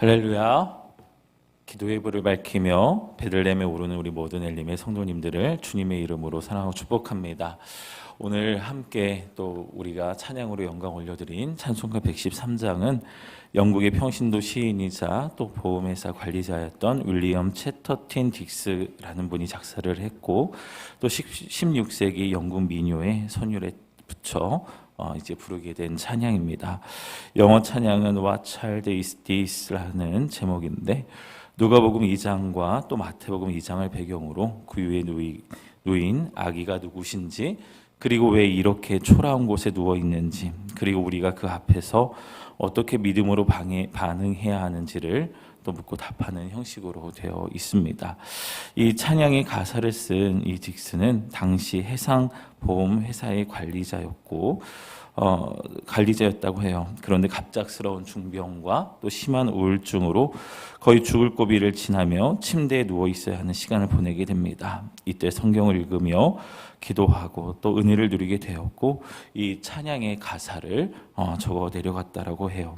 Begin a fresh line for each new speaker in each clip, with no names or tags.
할렐루야. 기도의 불을 밝히며 베들레헴에 오르는 우리 모든 엘림의 성도님들을 주님의 이름으로 사랑하고 축복합니다. 오늘 함께 또 우리가 찬양으로 영광 올려드린 찬송가 113장은 영국의 평신도 시인이자 또 보험회사 관리자였던 윌리엄 채터틴 딕스라는 분이 작사를 했고 또 16세기 영국 민요의 선율에 붙여 어, 이제 부르게 된 찬양입니다. 영어 찬양은 What Child Is This라는 제목인데 누가복음 2장과 또 마태복음 2장을 배경으로 그 위에 누인 아기가 누구신지 그리고 왜 이렇게 초라한 곳에 누워 있는지 그리고 우리가 그 앞에서 어떻게 믿음으로 방해, 반응해야 하는지를 또 묻고 답하는 형식으로 되어 있습니다. 이 찬양의 가사를 쓴 이 딕스는 당시 해상 보험 회사의 관리자였고 어, 관리자였다고 해요. 그런데 갑작스러운 중병과 또 심한 우울증으로 거의 죽을 고비를 지나며 침대에 누워 있어야 하는 시간을 보내게 됩니다. 이때 성경을 읽으며 기도하고 또 은혜를 누리게 되었고 이 찬양의 가사를 어, 적어 내려갔다라고 해요.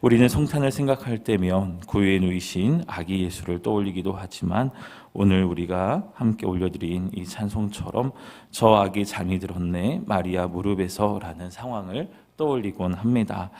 우리는 성탄을 생각할 때면 구유에 누이신 아기 예수를 떠올리기도 하지만 오늘 우리가 함께 올려드린 이 찬송처럼 저 아기 잠이 들었네 마리아 무릎에서라는 상황을 떠올리곤 합니다.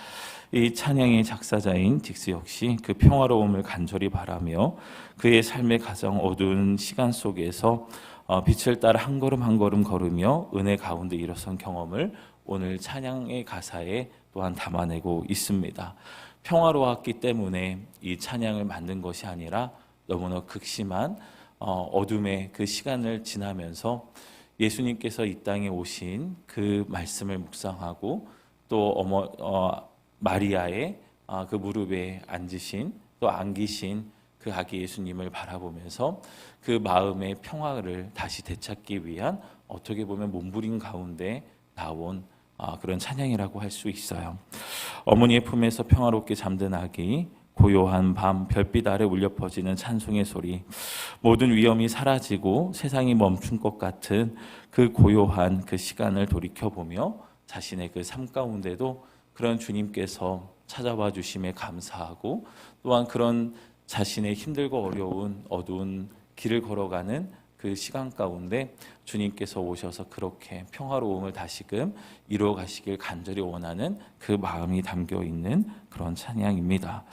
이 찬양의 작사자인 딕스 역시 그 평화로움을 간절히 바라며 그의 삶의 가장 어두운 시간 속에서 어, 빛을 따라 한 걸음 한 걸음 걸으며 은혜 가운데 일어선 경험을 오늘 찬양의 가사에 또한 담아내고 있습니다. 평화로웠기 때문에 이 찬양을 만든 것이 아니라 너무나 극심한 어, 어둠의 그 시간을 지나면서 예수님께서 이 땅에 오신 그 말씀을 묵상하고 또 어머 어, 마리아의 아, 그 무릎에 앉으신 또 안기신 그 아기 예수님을 바라보면서 그 마음의 평화를 다시 되찾기 위한 어떻게 보면 몸부림 가운데 나온 아, 그런 찬양이라고 할 수 있어요. 어머니의 품에서 평화롭게 잠든 아기, 고요한 밤 별빛 아래 울려 퍼지는 찬송의 소리, 모든 위험이 사라지고 세상이 멈춘 것 같은 그 고요한 그 시간을 돌이켜 보며 자신의 그 삶 가운데도 그런 주님께서 찾아와 주심에 감사하고 또한 그런 자신의 힘들고 어려운 어두운 길을 걸어가는 그 시간 가운데 주님께서 오셔서 그렇게 평화로움을 다시금 이루어 가시길 간절히 원하는 그 마음이 담겨 있는 그런 찬양입니다.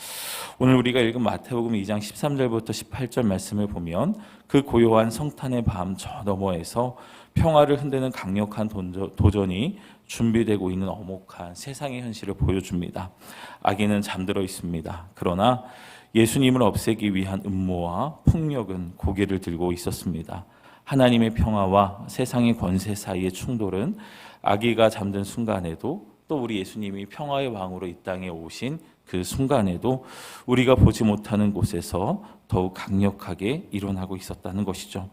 오늘 우리가 읽은 마태복음 2장 13절부터 18절 말씀을 보면 그 고요한 성탄의 밤 저 너머에서 평화를 흔드는 강력한 도전이 준비되고 있는 어목한 세상의 현실을 보여줍니다. 아기는 잠들어 있습니다. 그러나 예수님을 없애기 위한 음모와 폭력은 고개를 들고 있었습니다. 하나님의 평화와 세상의 권세 사이의 충돌은 아기가 잠든 순간에도 또 우리 예수님이 평화의 왕으로 이 땅에 오신 그 순간에도 우리가 보지 못하는 곳에서 더욱 강력하게 일어나고 있었다는 것이죠.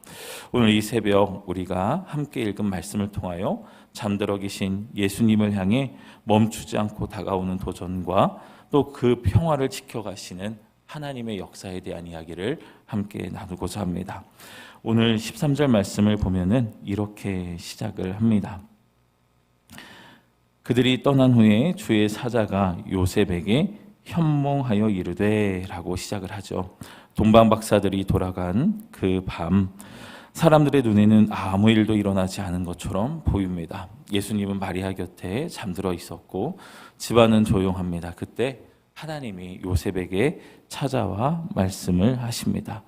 오늘 이 새벽 우리가 함께 읽은 말씀을 통하여 잠들어 계신 예수님을 향해 멈추지 않고 다가오는 도전과 또 그 평화를 지켜가시는 하나님의 역사에 대한 이야기를 함께 나누고자 합니다. 오늘 13절 말씀을 보면은 이렇게 시작을 합니다. 그들이 떠난 후에 주의 사자가 요셉에게 현몽하여 이르되라고 시작을 하죠. 동방 박사들이 돌아간 그 밤 사람들의 눈에는 아무 일도 일어나지 않은 것처럼 보입니다. 예수님은 마리아 곁에 잠들어 있었고 집안은 조용합니다. 그때 하나님이 요셉에게 찾아와 말씀을 하십니다.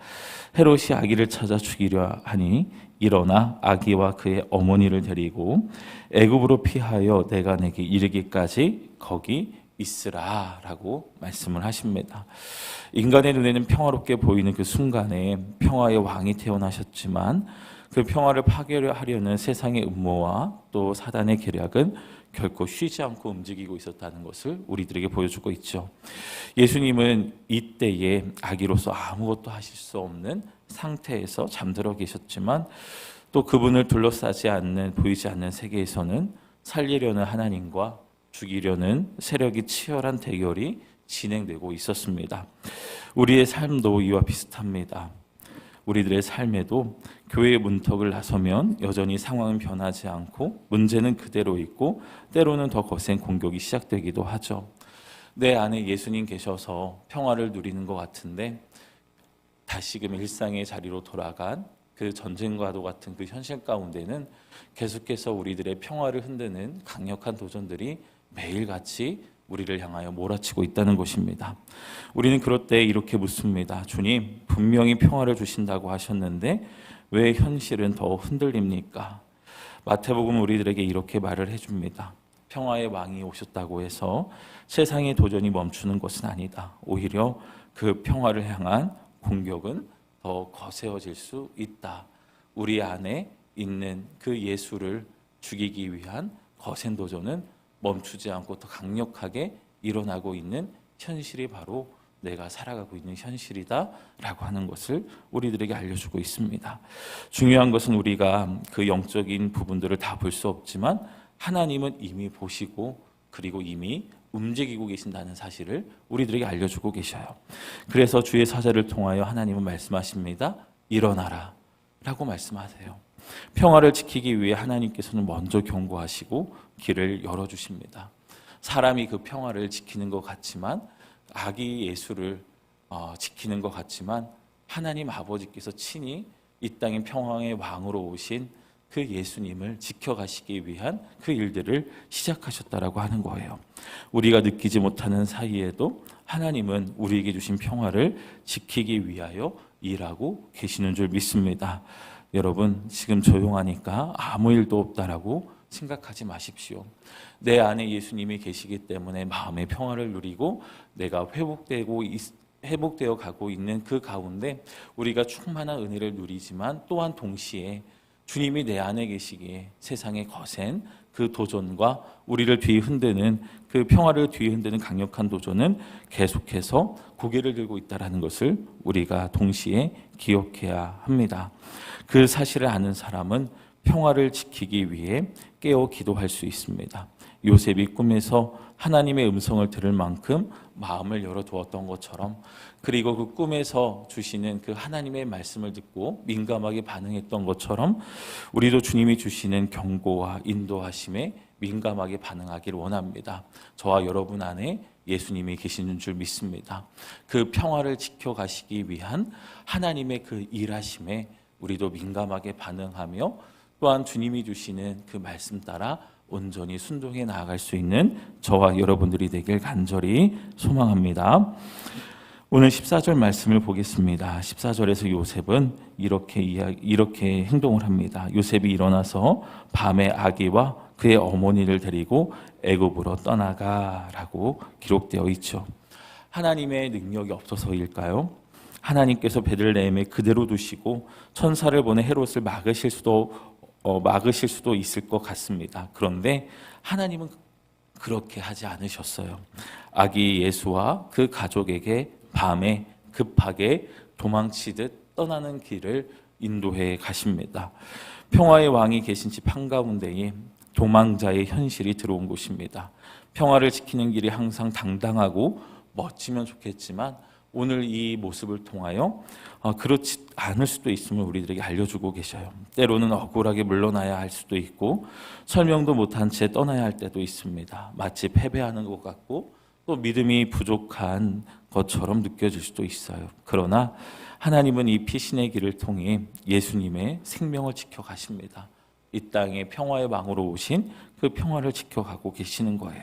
헤롯이 아기를 찾아 죽이려 하니 일어나 아기와 그의 어머니를 데리고 애굽으로 피하여 내가 내게 이르기까지 거기 있으라라고 말씀을 하십니다. 인간의 눈에는 평화롭게 보이는 그 순간에 평화의 왕이 태어나셨지만 그 평화를 파괴하려는 세상의 음모와 또 사단의 계략은 결코 쉬지 않고 움직이고 있었다는 것을 우리들에게 보여주고 있죠. 예수님은 이때에 아기로서 아무것도 하실 수 없는 상태에서 잠들어 계셨지만 또 그분을 둘러싸지 않는 보이지 않는 세계에서는 살리려는 하나님과 죽이려는 세력이 치열한 대결이 진행되고 있었습니다. 우리의 삶도 이와 비슷합니다. 우리들의 삶에도 교회의 문턱을 나서면 여전히 상황은 변하지 않고 문제는 그대로 있고 때로는 더 거센 공격이 시작되기도 하죠. 내 안에 예수님 계셔서 평화를 누리는 것 같은데 다시금 일상의 자리로 돌아간 그 전쟁과도 같은 그 현실 가운데는 계속해서 우리들의 평화를 흔드는 강력한 도전들이 매일같이 우리를 향하여 몰아치고 있다는 것입니다. 우리는 그럴 때 이렇게 묻습니다. 주님, 분명히 평화를 주신다고 하셨는데 왜 현실은 더 흔들립니까? 마태복음 우리들에게 이렇게 말을 해줍니다. 평화의 왕이 오셨다고 해서 세상의 도전이 멈추는 것은 아니다. 오히려 그 평화를 향한 공격은 더 거세어질 수 있다. 우리 안에 있는 그 예수를 죽이기 위한 거센 도전은 멈추지 않고 더 강력하게 일어나고 있는 현실이 바로 내가 살아가고 있는 현실이다라고 하는 것을 우리들에게 알려주고 있습니다. 중요한 것은 우리가 그 영적인 부분들을 다 볼 수 없지만 하나님은 이미 보시고 그리고 이미 움직이고 계신다는 사실을 우리들에게 알려주고 계셔요. 그래서 주의 사자를 통하여 하나님은 말씀하십니다. 일어나라 라고 말씀하세요. 평화를 지키기 위해 하나님께서는 먼저 경고하시고 길을 열어주십니다. 사람이 그 평화를 지키는 것 같지만 아기 예수를 어, 지키는 것 같지만 하나님 아버지께서 친히 이 땅의 평화의 왕으로 오신 그 예수님을 지켜가시기 위한 그 일들을 시작하셨다라고 하는 거예요. 우리가 느끼지 못하는 사이에도 하나님은 우리에게 주신 평화를 지키기 위하여 일하고 계시는 줄 믿습니다. 여러분 지금 조용하니까 아무 일도 없다라고 생각하지 마십시오. 내 안에 예수님이 계시기 때문에 마음의 평화를 누리고 내가 회복되고 있- 회복되어 가고 있는 그 가운데 우리가 충만한 은혜를 누리지만 또한 동시에 주님이 내 안에 계시기에 세상의 거센 그 도전과 우리를 뒤흔드는 그 평화를 뒤흔드는 강력한 도전은 계속해서 고개를 들고 있다라는 것을 우리가 동시에 기억해야 합니다. 그 사실을 아는 사람은 평화를 지키기 위해 깨어 기도할 수 있습니다. 요셉이 꿈에서 하나님의 음성을 들을 만큼 마음을 열어두었던 것처럼 그리고 그 꿈에서 주시는 그 하나님의 말씀을 듣고 민감하게 반응했던 것처럼 우리도 주님이 주시는 경고와 인도하심에 민감하게 반응하기를 원합니다. 저와 여러분 안에 예수님이 계시는 줄 믿습니다. 그 평화를 지켜가시기 위한 하나님의 그 일하심에 우리도 민감하게 반응하며 또한 주님이 주시는 그 말씀 따라 온전히 순종해 나아갈 수 있는 저와 여러분들이 되길 간절히 소망합니다. 오늘 14절 말씀을 보겠습니다. 14절에서 요셉은 이렇게 이야, 이렇게 행동을 합니다. 요셉이 일어나서 밤에 아기와 그의 어머니를 데리고 애굽으로 떠나가라고 기록되어 있죠. 하나님의 능력이 없어서일까요? 하나님께서 베들레헴에 그대로 두시고 천사를 보내 헤롯을 막으실 수도 어, 막으실 수도 있을 것 같습니다. 그런데 하나님은 그렇게 하지 않으셨어요. 아기 예수와 그 가족에게 밤에 급하게 도망치듯 떠나는 길을 인도해 가십니다. 평화의 왕이 계신 집 한가운데에 도망자의 현실이 들어온 곳입니다. 평화를 지키는 길이 항상 당당하고 멋지면 좋겠지만 오늘 이 모습을 통하여 어, 그렇지 않을 수도 있음을 우리들에게 알려주고 계셔요. 때로는 억울하게 물러나야 할 수도 있고 설명도 못한 채 떠나야 할 때도 있습니다. 마치 패배하는 것 같고 또 믿음이 부족한 것처럼 느껴질 수도 있어요. 그러나 하나님은 이 피신의 길을 통해 예수님의 생명을 지켜 가십니다. 이 땅에 평화의 왕으로 오신 그 평화를 지켜가고 계시는 거예요.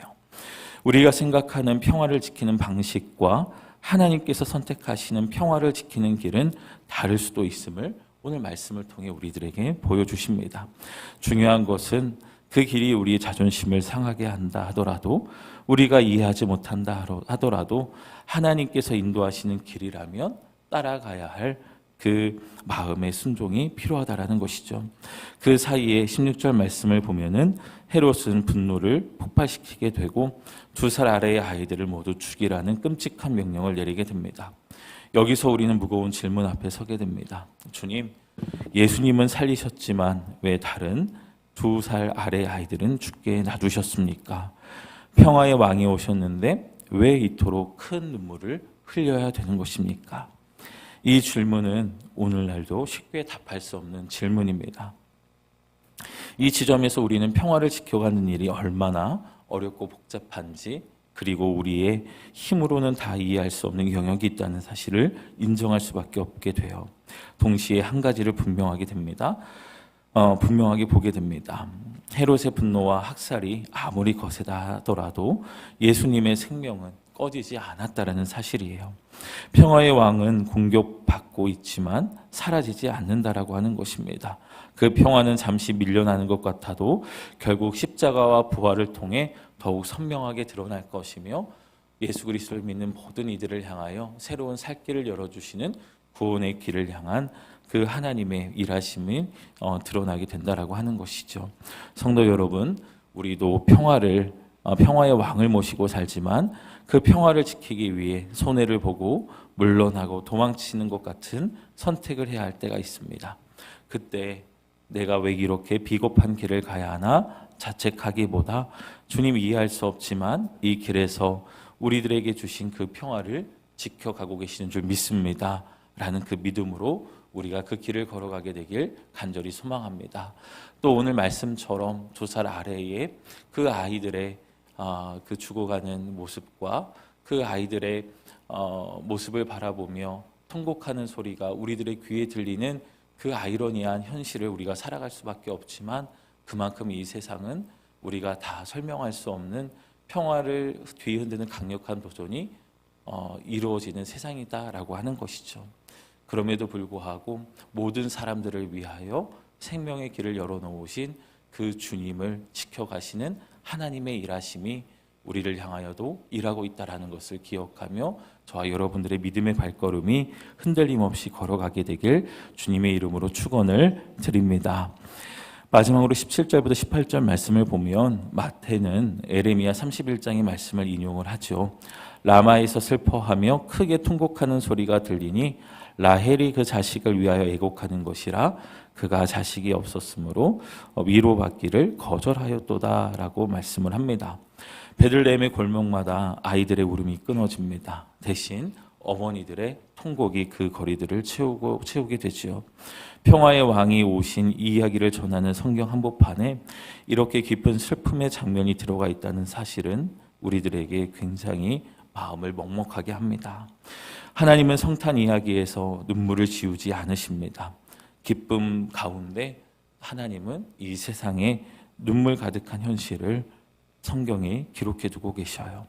우리가 생각하는 평화를 지키는 방식과 하나님께서 선택하시는 평화를 지키는 길은 다를 수도 있음을 오늘 말씀을 통해 우리들에게 보여주십니다. 중요한 것은 그 길이 우리의 자존심을 상하게 한다 하더라도 우리가 이해하지 못한다 하더라도 하나님께서 인도하시는 길이라면 따라가야 할 그 마음의 순종이 필요하다라는 것이죠. 그 사이에 16절 말씀을 보면은 헤롯은 분노를 폭발시키게 되고 두 살 아래의 아이들을 모두 죽이라는 끔찍한 명령을 내리게 됩니다. 여기서 우리는 무거운 질문 앞에 서게 됩니다. 주님, 예수님은 살리셨지만 왜 다른 두 살 아래 아이들은 죽게 놔두셨습니까? 평화의 왕이 오셨는데 왜 이토록 큰 눈물을 흘려야 되는 것입니까? 이 질문은 오늘날도 쉽게 답할 수 없는 질문입니다. 이 지점에서 우리는 평화를 지켜가는 일이 얼마나 어렵고 복잡한지 그리고 우리의 힘으로는 다 이해할 수 없는 영역이 있다는 사실을 인정할 수밖에 없게 돼요. 동시에 한 가지를 분명하게 됩니다. 어, 분명하게 보게 됩니다. 헤롯의 분노와 학살이 아무리 거세다 하더라도 예수님의 생명은 꺼지지 않았다라는 사실이에요. 평화의 왕은 공격받고 있지만 사라지지 않는다라고 하는 것입니다. 그 평화는 잠시 밀려나는 것 같아도 결국 십자가와 부활을 통해 더욱 선명하게 드러날 것이며 예수 그리스도를 믿는 모든 이들을 향하여 새로운 살 길을 열어주시는 구원의 길을 향한 그 하나님의 일하심이 어, 드러나게 된다라고 하는 것이죠. 성도 여러분, 우리도 평화를 어, 평화의 왕을 모시고 살지만 그 평화를 지키기 위해 손해를 보고 물러나고 도망치는 것 같은 선택을 해야 할 때가 있습니다. 그때 내가 왜 이렇게 비겁한 길을 가야 하나 자책하기보다 주님 이해할 수 없지만 이 길에서 우리들에게 주신 그 평화를 지켜가고 계시는 줄 믿습니다. 라는 그 믿음으로 우리가 그 길을 걸어가게 되길 간절히 소망합니다. 또 오늘 말씀처럼 두 살 아래에 그 아이들의 어, 그 죽어가는 모습과 그 아이들의 어, 모습을 바라보며 통곡하는 소리가 우리들의 귀에 들리는 그 아이러니한 현실을 우리가 살아갈 수밖에 없지만 그만큼 이 세상은 우리가 다 설명할 수 없는 평화를 뒤흔드는 강력한 도전이 어, 이루어지는 세상이다라고 하는 것이죠. 그럼에도 불구하고 모든 사람들을 위하여 생명의 길을 열어놓으신 그 주님을 지켜가시는 하나님의 일하심이 우리를 향하여도 일하고 있다라는 것을 기억하며 저와 여러분들의 믿음의 발걸음이 흔들림 없이 걸어가게 되길 주님의 이름으로 축원을 드립니다. 마지막으로 17절부터 18절 말씀을 보면 마태는 에레미야 31장의 말씀을 인용을 하죠. 라마에서 슬퍼하며 크게 통곡하는 소리가 들리니 라헬이 그 자식을 위하여 애곡하는 것이라 그가 자식이 없었으므로 위로받기를 거절하였도다라고 말씀을 합니다. 베들레헴의 골목마다 아이들의 울음이 끊어집니다. 대신 어머니들의 통곡이 그 거리들을 채우고 채우게 되지요. 평화의 왕이 오신 이 이야기를 전하는 성경 한복판에 이렇게 깊은 슬픔의 장면이 들어가 있다는 사실은 우리들에게 굉장히 마음을 먹먹하게 합니다. 하나님은 성탄 이야기에서 눈물을 지우지 않으십니다. 기쁨 가운데 하나님은 이 세상에 눈물 가득한 현실을 성경에 기록해 두고 계셔요.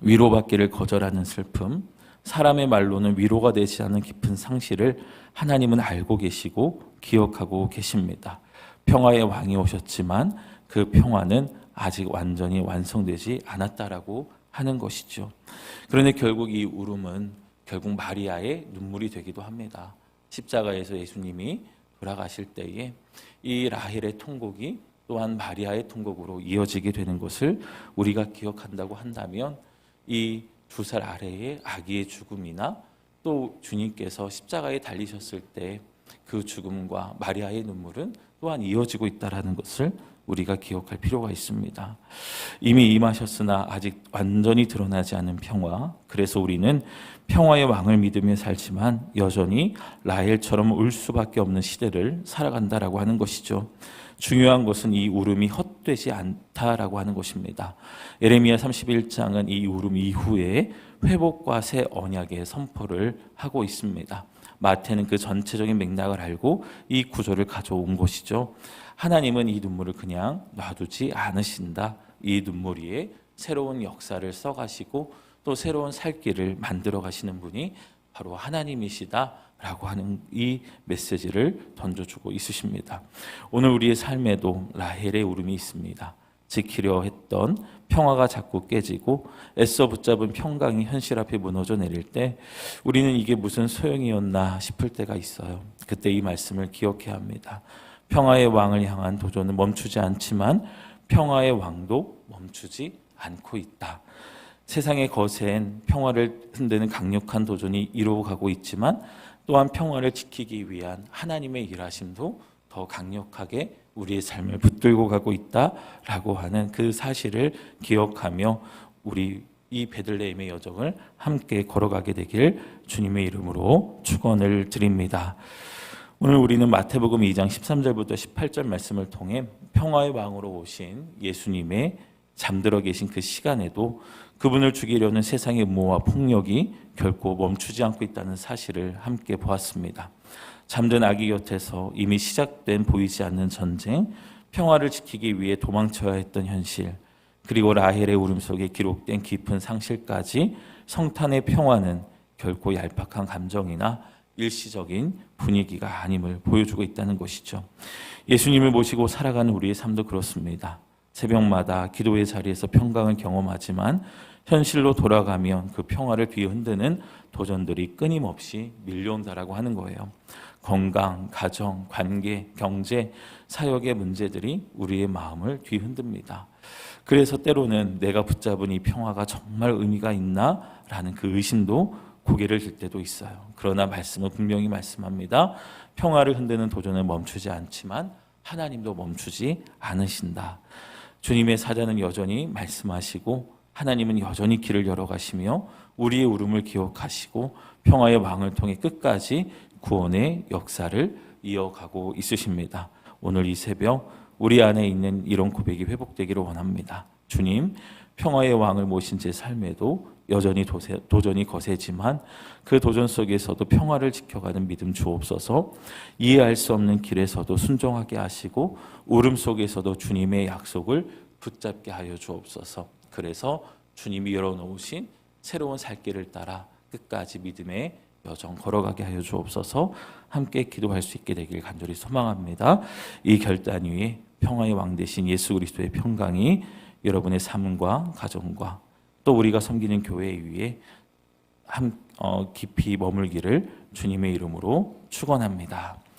위로받기를 거절하는 슬픔, 사람의 말로는 위로가 되지 않는 깊은 상실을 하나님은 알고 계시고 기억하고 계십니다. 평화의 왕이 오셨지만 그 평화는 아직 완전히 완성되지 않았다라고 하는 것이죠. 그런데 결국 이 울음은 결국 마리아의 눈물이 되기도 합니다. 십자가에서 예수님이 돌아가실 때에 이 라헬의 통곡이 또한 마리아의 통곡으로 이어지게 되는 것을 우리가 기억한다고 한다면 이 두 살 아래의 아기의 죽음이나 또 주님께서 십자가에 달리셨을 때 그 죽음과 마리아의 눈물은 또한 이어지고 있다라는 것을 우리가 기억할 필요가 있습니다. 이미 임하셨으나 아직 완전히 드러나지 않은 평화. 그래서 우리는 평화의 왕을 믿으며 살지만 여전히 라헬처럼 울 수밖에 없는 시대를 살아간다라고 하는 것이죠. 중요한 것은 이 울음이 헛되지 않다라고 하는 것입니다. 에레미야 31장은 이 울음 이후에 회복과 새 언약의 선포를 하고 있습니다. 마태는 그 전체적인 맥락을 알고 이 구조를 가져온 것이죠. 하나님은 이 눈물을 그냥 놔두지 않으신다. 이 눈물 위에 새로운 역사를 써가시고 또 새로운 살 길을 만들어 가시는 분이 바로 하나님이시다라고 하는 이 메시지를 던져주고 있으십니다. 오늘 우리의 삶에도 라헬의 울음이 있습니다. 지키려 했던 평화가 자꾸 깨지고 애써 붙잡은 평강이 현실 앞에 무너져 내릴 때 우리는 이게 무슨 소용이었나 싶을 때가 있어요. 그때 이 말씀을 기억해야 합니다. 평화의 왕을 향한 도전은 멈추지 않지만 평화의 왕도 멈추지 않고 있다. 세상의 거센 평화를 흔드는 강력한 도전이 이루어가고 있지만 또한 평화를 지키기 위한 하나님의 일하심도 더 강력하게 우리의 삶을 붙들고 가고 있다라고 하는 그 사실을 기억하며 우리 이 베들레헴의 여정을 함께 걸어가게 되길 주님의 이름으로 축원을 드립니다. 오늘 우리는 마태복음 2장 13절부터 18절 말씀을 통해 평화의 왕으로 오신 예수님의 잠들어 계신 그 시간에도 그분을 죽이려는 세상의 음모와 폭력이 결코 멈추지 않고 있다는 사실을 함께 보았습니다. 잠든 아기 곁에서 이미 시작된 보이지 않는 전쟁, 평화를 지키기 위해 도망쳐야 했던 현실, 그리고 라헬의 울음 속에 기록된 깊은 상실까지 성탄의 평화는 결코 얄팍한 감정이나 일시적인 분위기가 아님을 보여주고 있다는 것이죠. 예수님을 모시고 살아가는 우리의 삶도 그렇습니다. 새벽마다 기도의 자리에서 평강을 경험하지만 현실로 돌아가면 그 평화를 뒤흔드는 도전들이 끊임없이 밀려온다라고 하는 거예요. 건강, 가정, 관계, 경제, 사역의 문제들이 우리의 마음을 뒤흔듭니다. 그래서 때로는 내가 붙잡은 이 평화가 정말 의미가 있나 라는 그 의심도 고개를 들 때도 있어요. 그러나 말씀은 분명히 말씀합니다. 평화를 흔드는 도전은 멈추지 않지만 하나님도 멈추지 않으신다. 주님의 사자는 여전히 말씀하시고 하나님은 여전히 길을 열어가시며 우리의 울음을 기억하시고 평화의 왕을 통해 끝까지 구원의 역사를 이어가고 있으십니다. 오늘 이 새벽 우리 안에 있는 이런 고백이 회복되기를 원합니다. 주님, 평화의 왕을 모신 제 삶에도 여전히 도세, 도전이 거세지만 그 도전 속에서도 평화를 지켜가는 믿음 주옵소서 이해할 수 없는 길에서도 순종하게 하시고 울음 속에서도 주님의 약속을 붙잡게 하여 주옵소서 그래서 주님이 열어놓으신 새로운 살 길을 따라 끝까지 믿음의 여정 걸어가게 하여 주옵소서 함께 기도할 수 있게 되길 간절히 소망합니다. 이 결단 위에 평화의 왕 대신 예수 그리스도의 평강이 여러분의 삶과 가정과 또 우리가 섬기는 교회 위에 함, 어, 깊이 머물기를 주님의 이름으로 축원합니다.